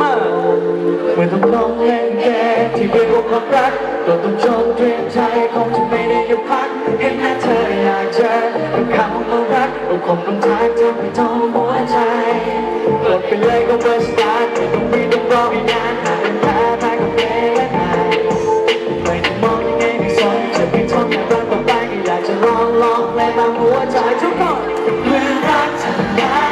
มาเมื่อต้องลองเล่นเกมที่เรียกว่าความรักตัวต้องจงเตรียมใจคงจะไม่ได้หยุดพักเห็นหน้าเธออยากเจอกับคำว่ารักก็คงต้องทักเธอไปท้องหัวใจกดไปเลยก็เบอร์สตาร์ทไม่ต้องรีบต้องรออีกนานหาเป็นแพ้แพ้ก็เพลงและนายไม่ต้องมองยังไงไม่สนจะไปท่องแต่รักต่อไปอยากจะลองลองแลบางหัวใจทุกคนเมื่อรักเธอ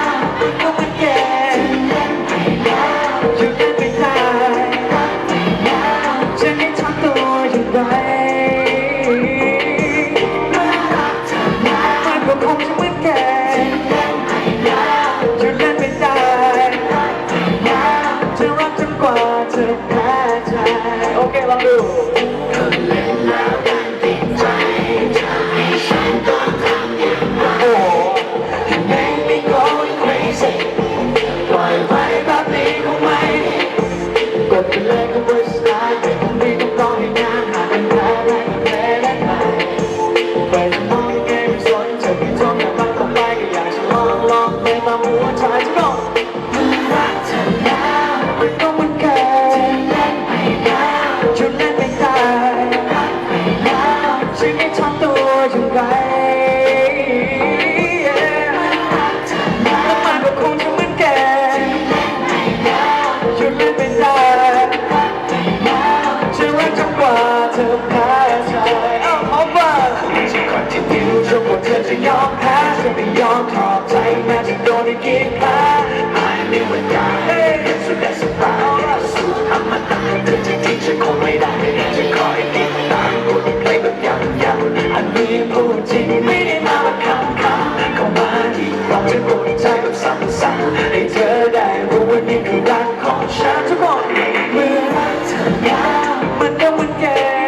เธอแพ้ใจเอาเอาบ้าจะคอที่ดิวจนกว่าเธอจะยอมแพ้จะไม่ยอมถอดใจแม้จะโดนอีกกี่แพ้ I knew it die สุดแดนสุดตายสู้ธรรมดาเธอจะทิ้งฉันคงไม่ได้จะคอยติดตามกดเพลงแบบยังยังอันนี้พูดจริงไม่ได้มาแบบคำคำเข้ามาที่เราจะกดใจแบบซ้ำๆให้เธอได้รู้ว่านี่คือรักของฉันทุกคนเมื่อเธออยาวมันก็เหมือนแก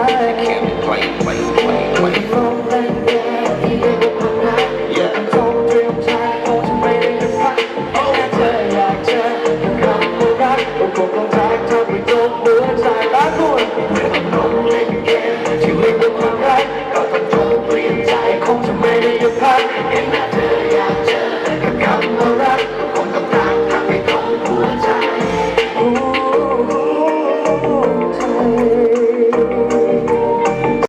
It can't be played, played, played, played. Yeah. Yeah.